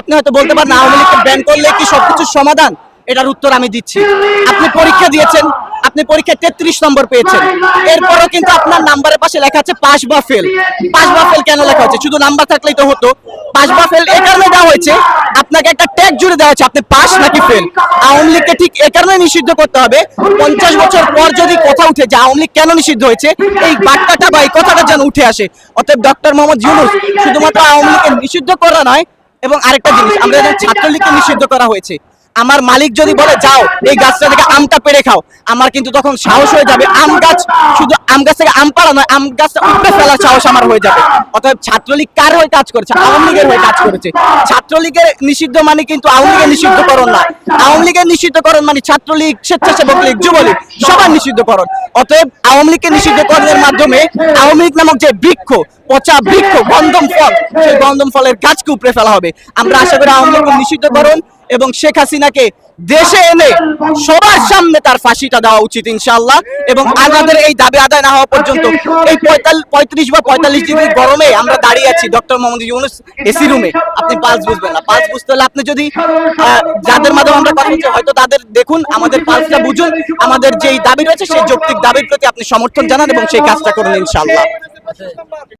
আপনি হয়তো বলতে পারেন আওয়ামী লীগকে ব্যান করলে কি সবকিছুর সমাধান? এটার উত্তর আমি দিচ্ছি। আপনি পরীক্ষা দিয়েছেন, আপনি পরীক্ষায় তেত্রিশ নম্বর পেয়েছেন। এরপরও কিন্তু আপনার নাম্বারের পাশে লেখা আছে পাস বা ফেল পাস বা ফেল কেন লেখা হচ্ছে শুধু নাম্বার থাকলেই তো হতো। পাস বা ফেল এ কারণে দেওয়া হয়েছে। আপনাকে একটা ট্যাগ জুড়ে দেওয়া হচ্ছে আপনি পাস নাকি ফেল আওয়ামী লীগকে ঠিক এ কারণে নিষিদ্ধ করতে হবে। পঞ্চাশ বছর পর যদি কথা উঠে যে আওয়ামী লীগ কেন নিষিদ্ধ হয়েছে, এই বার্তাটা বা এই কথাটা যেন উঠে আসে। অতএব ডক্টর মোহাম্মদ ইউনুস, শুধুমাত্র আওয়ামী লীগকে নিষিদ্ধ করা নয় এবং আরেকটা জিনিস আমরা ছাত্রলীগকে নিষিদ্ধ করা হয়েছে। আমার মালিক যদি বলে যাও এই গাছটা থেকে আমটা পেরে খাও। আমার কিন্তু তখন সাহস হয়ে যাবে আম গাছ শুধু আম গাছ থেকে আম পাড়া নয় আম সাহস আমার হয়ে যাবে। অতএব ছাত্রলীগ কার হয়ে কাজ করেছে? আওয়ামী লীগের হয়ে কাজ করেছে। ছাত্রলীগের নিষিদ্ধ মানে কিন্তু আওয়ামী লীগের নিষিদ্ধকরণ না। আওয়ামী লীগের নিষিদ্ধকরণ মানে ছাত্রলীগ, স্বেচ্ছাসেবক লীগ, যুবলীগ, সবার নিষিদ্ধকরণ। অতএব আওয়ামী লীগকে নিষিদ্ধকরণের মাধ্যমে আওয়ামী লীগ নামক যে বৃক্ষ, পচা বৃক্ষ, গন্ধম ফল, সেই গন্ধম ফলের গাছকে উপরে ফেলা হবে। আমরা আশা করি আওয়ামী লীগের নিষিদ্ধকরণ এবং শেখ হাসিনাকে দেশে এনে সবার সামনে তার ফাঁসিটা দেওয়া উচিত ইনশাল্লাহ এবং আমাদের এই দাবি আদায় না হওয়া পর্যন্ত এই পঁয়তাল্লিশ বা পঁয়তাল্লিশ ডিগ্রি গরমে আমরা দাঁড়িয়ে আছি ডক্টর মোহাম্মদ ইউনুস এসি রুমে। আপনি পালস বুঝবেন না। পালস বুঝতে হলে আপনি যদি আহ, যাদের মাধ্যমে আমরা কথা বলছি হয়তো তাদের দেখুন আমাদের পালসটা বুঝুন। আমাদের যেই দাবি রয়েছে সেই যৌক্তিক দাবির প্রতি আপনি সমর্থন জানান এবং সেই কাজটা করুন ইনশাআল্লাহ।